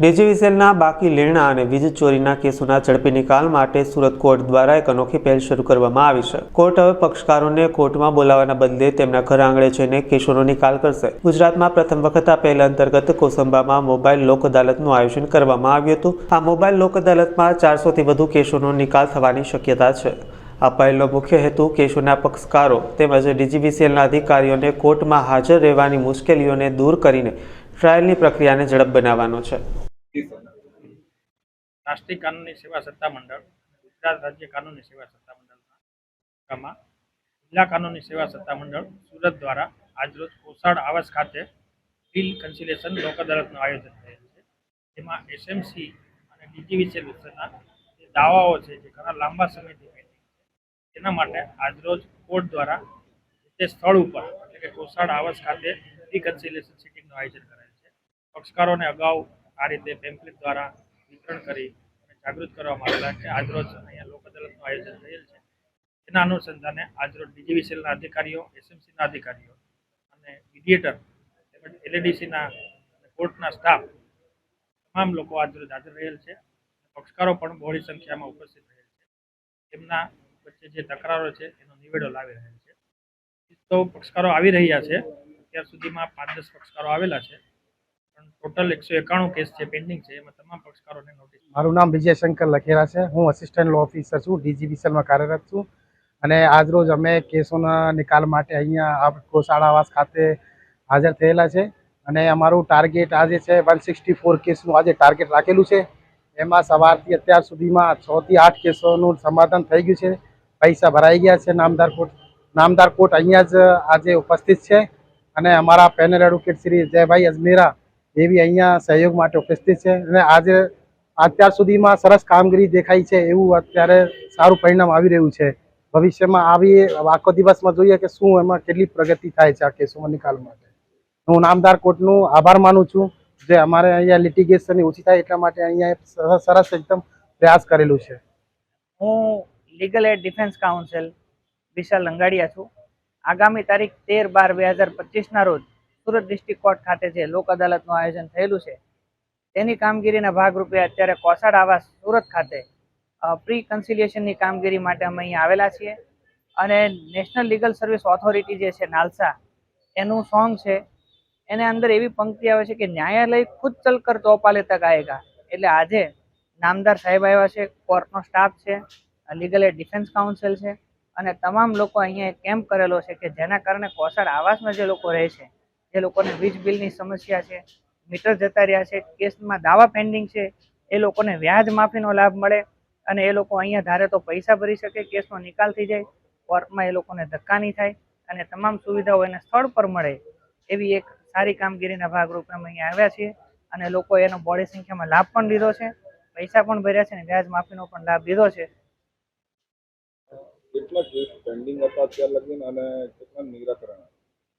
ડીજીવીસીએલના બાકી લેણા અને વીજ ચોરીના કેસોના ઝડપી નિકાલ માટે સુરત કોર્ટ દ્વારા એક અનોખી પહેલ શરૂ કરવામાં આવી છે. કોર્ટ હવે પક્ષકારોને કોર્ટમાં બોલાવવાના બદલે તેમના ઘર આંગણે જઈને કેસોનો નિકાલ કરશે. ગુજરાતમાં પ્રથમ વખત આ પહેલ અંતર્ગત કોસંબામાં મોબાઈલ લોક અદાલતનું આયોજન કરવામાં આવ્યું હતું. આ મોબાઈલ લોક અદાલતમાં ચારસોથી વધુ કેસોનો નિકાલ થવાની શક્યતા છે. આ પહેલનો મુખ્ય હેતુ કેસોના પક્ષકારો તેમજ ડીજીવીસીએલના અધિકારીઓને કોર્ટમાં હાજર રહેવાની મુશ્કેલીઓને દૂર કરીને ટ્રાયલની પ્રક્રિયાને ઝડપ બનાવવાનો છે. રાષ્ટ્રીય કાનૂની સેવા સત્તા મંડળ ગુજરાત રાજ્ય કાનૂની સેવા સત્તા જિલ્લા કાનૂની સેવા સત્તા મંડળ સુરત દ્વારા આજરોજ કોસાડ આવાસ ખાતે બિલ કન્સિલેશન લોક અદાલતનું આયોજન થયેલ છે. જેમાં એસએમસી અને ડીજીવીસીએલ વિશેના જે દાવાઓ છે, જે ઘણા લાંબા સમયથી પેન્ડિંગ છે. તેના માટે આજરોજ કોર્ટ દ્વારા તે સ્થળ ઉપર એટલે કે કોસાડ આવાસ ખાતે રિકન્સિલેશન સિટિંગનું આયોજન કરાયેલ છે. પક્ષકારોને અગાઉ આ રીતે પેમ્પલેટ દ્વારા વિતરણ કરી અને જાગૃત કરવામાં આવેલા છે. આજરોજ અહીંયા લોક અદાલતનું આયોજન થયેલ છે. એના અનુસંધાને આજરોજ ડીજીવીસીએલના અધિકારીઓ, એસએમસીના અધિકારીઓ અને મીડિયેટર તેમજ એલએડીસીના કોર્ટના સ્ટાફ તમામ લોકો આજરોજ હાજર રહેલ છે. પક્ષકારો પણ બહોળી સંખ્યામાં ઉપસ્થિત રહેલ છે. એમના વચ્ચે જે તકરારો છે એનો નિવેડો લાવી રહેલ છે. તો પક્ષકારો આવી રહ્યા છે. અત્યાર સુધીમાં પાંચ દસ પક્ષકારો આવેલા છે. ટોટલ એકસો એકાણું કેસ છે પેન્ડિંગ છે, એમાં તમામ પક્ષકારોને નોટિસ મારું નામ વિજય શંકર લખેરા છે. હું અસિસ્ટન્ટ લો ઓફિસર છું ડીજીબીસીમાં કાર્યરત છું. અને આજરોજ અમે કેસોના નિકાલ માટે અહીંયા આ ખાતે હાજર થયેલા છે. અને અમારું ટાર્ગેટ આજે છે વન સિક્સટી ફોર કેસનું આજે ટાર્ગેટ રાખેલું છે. એમાં સવારથી અત્યાર સુધીમાં છ થી આઠ કેસોનું સમાધાન થઈ ગયું છે. પૈસા ભરાઈ ગયા છે. નામદાર કોર્ટ નામદાર કોર્ટ અહીંયા જ આજે ઉપસ્થિત છે. અને અમારા પેનલ એડવોકેટ શ્રી જયભાઈ અજમેરા એ બી અહીંયા સહયોગ માટે ઉપસ્થિત છે. અને આજે, અત્યાર સુધીમાં સરસ કામગીરી દેખાઈ છે એવું અત્યારે સારું પરિણામ આવી રહ્યું છે. ભવિષ્યમાં આવી, આખો દિવસમાં જોઈએ કે શું એમાં કેટલી પ્રગતિ થાય છે આ કેસોમાં નિકાલ માટે. હું નામદાર કોર્ટનું આભાર માનું છું જે અમારે અહીંયા લિટિગેશન ઓછી થાય એટલા માટે અહીંયા સરસ એકદમ પ્રયાસ કરેલું છે. હું legal aid defence counsel Vishal Langadiya છું. આગામી તારીખ તેર બાર બે હજાર પચીસના રોજ સુરત ડિસ્ટ્રિક્ટ કોર્ટ ખાતે જે લોક અદાલતનું આયોજન થયેલું છે, તેની કામગીરીના ભાગરૂપે અત્યારે કોસાડ આવાસ સુરત ખાતે પ્રી કન્સિલિયેશનની કામગીરી માટે અમે અહીં આવેલા છીએ. અને નેશનલ લીગલ સર્વિસ ઓથોરિટી જે છે નાલસા, એનું સોંગ છે, એને અંદર એવી પંક્તિ આવે છે કે ન્યાયાલય ખુદ ચલકર ચોપાલે તક આએગા એટલે આજે નામદાર સાહેબ આવ્યા છે, કોર્ટનો સ્ટાફ છે, લીગલ એડ ડિફેન્સ કાઉન્સિલ છે, અને તમામ લોકો અહીંયા કેમ્પ કરેલો છે કે જેના કારણે કોસાડ આવાસમાં જે લોકો રહે છે જે લોકોને વીજ બિલની સમસ્યા છે, મીટર જતા રહ્યા છે, કેસમાં દાવા પેન્ડિંગ છે, એ લોકોને વ્યાજ માફીનો લાભ મળે અને એ લોકો અહીંયા ધારે તો પૈસા ભરી શકે, કેસનો નિકાલ થઈ જાય, કોર્ટમાં એ લોકોને ધક્કા નહીં થાય અને તમામ સુવિધાઓ એને સ્થળ પર મળે એવી એક સારી કામગીરીના ભાગરૂપે અમે અહીંયા આવ્યા છીએ અને લોકો એનો બોડી સંખ્યામાં લાભ પણ લીધો છે, પૈસા પણ ભર્યા છે અને વ્યાજ માફીનો પણ લાભ લીધો છે. કેટલા કેસ પેન્ડિંગ હતા અત્યાર લગીને અને કેટલા નિરાકરણ?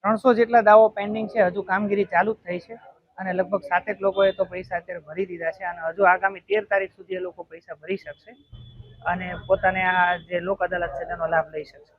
ત્રણસો જેટલા દાવો પેન્ડિંગ છે, હજુ કામગીરી ચાલુ જ થઈ છે અને લગભગ સાતેક લોકોએ તો પૈસા અત્યારે ભરી દીધા છે અને હજુ આગામી તેર તારીખ સુધી એ લોકો પૈસા ભરી શકશે અને પોતાને આ જે લોક અદાલત છે તેનો લાભ લઈ શકશે.